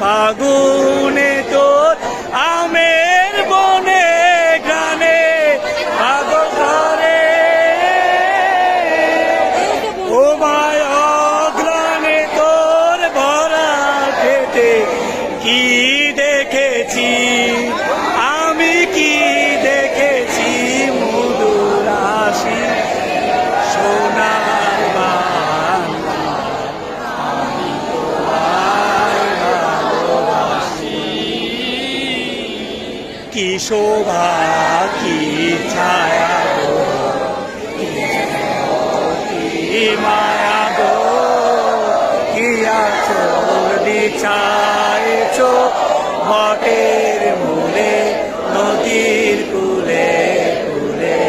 ফাগুনে তোর আমের বনে গানে পাগল ধরে ও মায় অগ্রানে তোর ভরা খেতে কি দেখেছি? শোভা, কি ছায়া গো, কি মায়া গো, কি আচল বিছাইছ বটের মূলে, নদীর কুলে কুলে।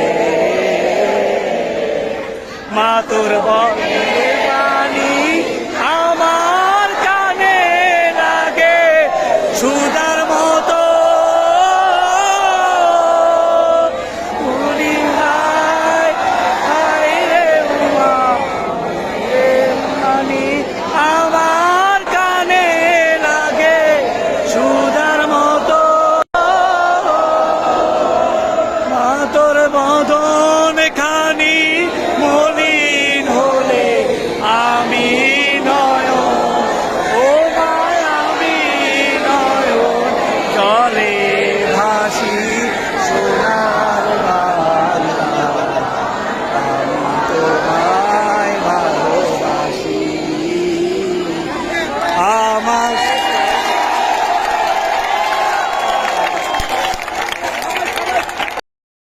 মা তোর বলে عباد